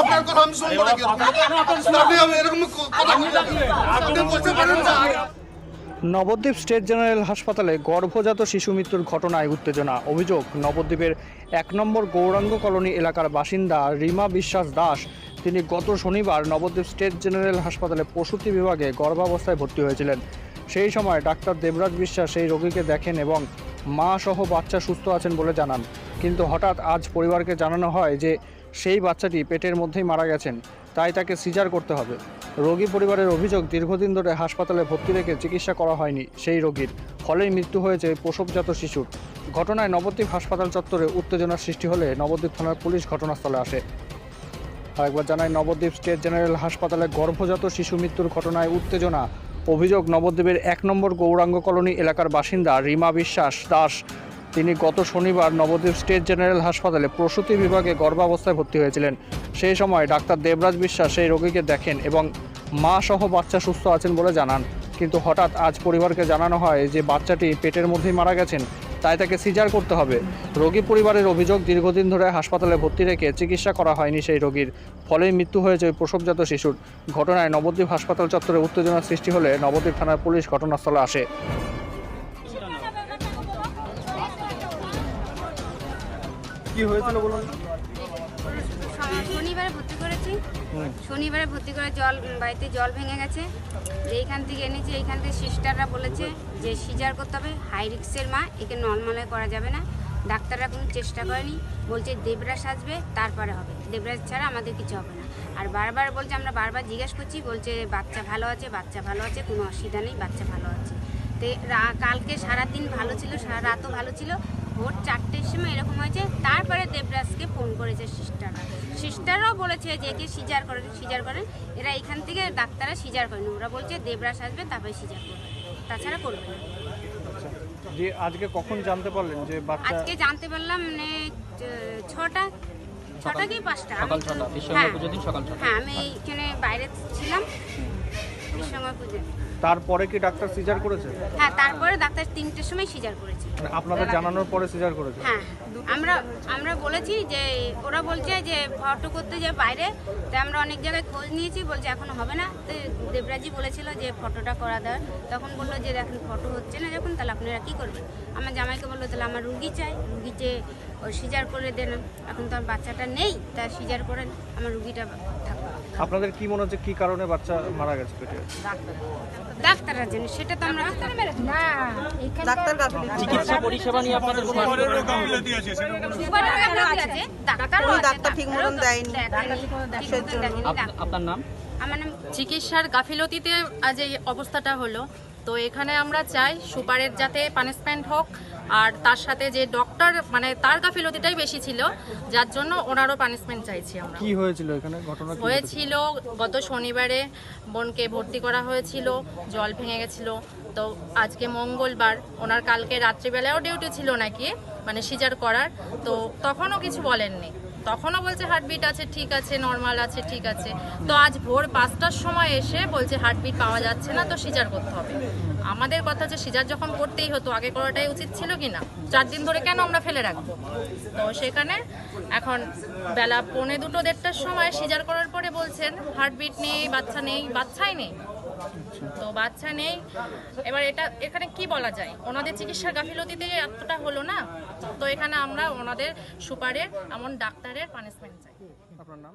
আপনার কথা আমি শুনব নাকি? আপনি এরকম কথা আপনি বলতে পারেন না। নবদ্বীপ স্টেট জেনারেল হাসপাতালে গর্ভজাত শিশু মৃত্যুর ঘটনায় উত্তেজনা। অভিযোগ নবদ্বীপের এক নম্বর গৌরাঙ্গ কলোনি এলাকার বাসিন্দা রিমা বিশ্বাস দাস। তিনি গত শনিবার নবদ্বীপ স্টেট জেনারেল হাসপাতালে প্রসূতি বিভাগে গর্ভাবস্থায় ভর্তি হয়েছিলেন। সেই সময় ডাক্তার দেবরাজ বিশ্বাস সেই রোগীকে দেখেন এবং মা সহ বাচ্চা সুস্থ আছেন বলে জানান। কিন্তু হঠাৎ আজ পরিবারকে জানানো হয় যে সেই বাচ্চাটি পেটের মধ্যেই মারা গেছেন। তাই তাকে সিজার করতে হবে। রোগী পরিবারের অভিযোগ, দীর্ঘদিন ধরে হাসপাতালে ভর্তি রেখে চিকিৎসা করা হয়নি সেই রোগীর। ফলেই মৃত্যু হয়েছে প্রসবজাত শিশুর। ঘটনায় নবদ্বীপ হাসপাতাল চত্বরে উত্তেজনার সৃষ্টি হলে নবদ্বীপ থানার পুলিশ ঘটনাস্থলে আসে। আরেকবার জানায় নবদ্বীপ স্টেট জেনারেল হাসপাতালে গর্ভজাত শিশু মৃত্যুর ঘটনায় উত্তেজনা। অভিযোগ, নবদ্বীপের এক নম্বর গৌরাঙ্গ কলোনি এলাকার বাসিন্দা রিমা বিশ্বাস দাস তিনি গত শনিবার নবদ্বীপ স্টেট জেনারেল হাসপাতালে প্রসূতি বিভাগে গর্ভাবস্থায় ভর্তি হয়েছিলেন। সেই সময় ডাক্তার দেবরাজ বিশ্বাস সেই রোগীকে দেখেন এবং মা সহ বাচ্চা সুস্থ আছেন বলে জানান। কিন্তু হঠাৎ আজ পরিবারকে জানানো হয় যে বাচ্চাটি পেটের মধ্যেই মারা গেছেন, তাই তাকে সিজার করতে হবে। রোগী পরিবারের অভিযোগ দীর্ঘদিন ধরে হাসপাতালে ভর্তি রেখে চিকিৎসা করা হয়নি সেই রোগীর। ফলেই মৃত্যু হয়েছে ওই প্রসবজাত শিশুর। ঘটনায় নবদ্বীপ হাসপাতাল চত্বরে উত্তেজনার সৃষ্টি হলে নবদ্বীপ থানার পুলিশ ঘটনাস্থলে আসে। কি হয়েছিল বলুন শনিবারে ভর্তি করেছি। শনিবারে ভর্তি করে জল বাড়িতে জল ভেঙে গেছে। যে এইখান থেকে এনেছি এইখান থেকে সিস্টাররা বলেছে যে সিজার করতে হবে। হাই রিক্সের মা একে নর্মালে করা যাবে না। ডাক্তাররা কোনো চেষ্টা করেনি। বলছে দেবরাজ আসবে তারপরে হবে। দেবরাজ ছাড়া আমাদের কিছু হবে না। আর বারবার বলছে আমরা বারবার জিজ্ঞেস করছি বলছে বাচ্চা ভালো আছে বাচ্চা ভালো আছে কোনো অসুবিধা নেই বাচ্চা ভালো আছে। তো কালকে সারাদিন ভালো ছিল সারা রাতও ভালো ছিল ভোর চারটের সময় এরকম হয়েছে। তারপরে দেবরাজকে ফোন করেছে সিস্টাররা। সিস্টাররাও বলেছে যে একে সিজার করেন সিজার করেন এরা এখান থেকে ডাক্তাররা সিজার করেন ওরা বলছে দেবরাজ আসবে তারপরে সিজার করবে। তাছাড়া করবে না। যে আজকে কখন জানতে পারলেন যে বাচ্চা আজকে জানতে পারলাম মানে ছটা ছটা কি পাঁচটা? সকাল ছটা হ্যাঁ। সকাল ছটা। হ্যাঁ আমি এইখানে বাইরে ছিলাম। তারপরে কি ডাক্তার সিজার করেছে? হ্যাঁ তারপরে ডাক্তার তিনটের সময় সিজার করেছে। মানে আপনাদের জানানোর পরে সিজার করেছে? হ্যাঁ আমরা আমরা বলেছি যে ওরা বলছে যে ফটো করতে যে বাইরে তো আমরা অনেক জায়গায় খোঁজ নিয়েছি বলছে এখন হবে না। তো দেবরাজি বলেছিল যে ফটোটা করা দেওয়ার তখন বলল যে এখন ফটো হচ্ছে না যখন তাহলে আপনারা কী করবেন? আমার জামাইকে বলল তাহলে আমার রুগী চাই। রুগী যে ওই সিজার করে দেন। এখন তো আমার বাচ্চাটা নেই তা সিজার করেন। আমার রুগীটা থাকুক। আপনাদের কি মনে হচ্ছে কি কারণে বাচ্চা মারা গেছে পেটে? ডাক্তাররা জানি সেটা তো আমরা ডাক্তার চিকিৎসা পরিষেবা নিয়ে আপনাদের কোনো ডাক্তার ঠিক মতন দেয়নি। আপনার নাম? আমার নাম চিকিৎসার গাফিলতিতে আজ এই অবস্থাটা হলো। তো এখানে আমরা চাই সুপারের যাতে পানিশমেন্ট হোক আর তার সাথে যে ডক্টর মানে তার গাফিলতিটাই বেশি ছিল যার জন্য ওনারও পানিশমেন্ট চাইছি আমরা। কি হয়েছিল এখানে? ঘটনা হয়েছিল গত শনিবারে বোনকে ভর্তি করা হয়েছিল জল ভেঙে গেছিল। তো আজকে মঙ্গলবার ওনার কালকে রাত্রিবেলাও ডিউটি ছিল নাকি মানে সিজার করার। তো তখনও কিছু বলেননি। তখনও বলছে হার্টবিট আছে, ঠিক আছে নর্মাল আছে, ঠিক আছে। তো আজ ভোর পাঁচটার সময় এসে বলছে হার্টবিট পাওয়া যাচ্ছে না, তো সিজার করতে হবে। আমাদের কথা যে সিজার যখন করতেই হতো, আগে করাটাই উচিত ছিল কি না? চার দিন ধরে কেন আমরা ফেলে রাখব? তো সেখানে এখন বেলা পৌনে দুটো দেড়টার সময় সিজার করার পরে বলছেন হার্টবিট নেই, বাচ্চা নেই, বাচ্চাই নেই। তো বাচ্চা নেই। এবার এটা, এখানে কি বলা যায়? ওনাদের চিকিৎসার গাফিলতিতে এতটা হলো না? তো এখানে আমরা ওনাদের সুপারের, এমন ডাক্তারের পানিশমেন্ট চাই। আপনার নাম?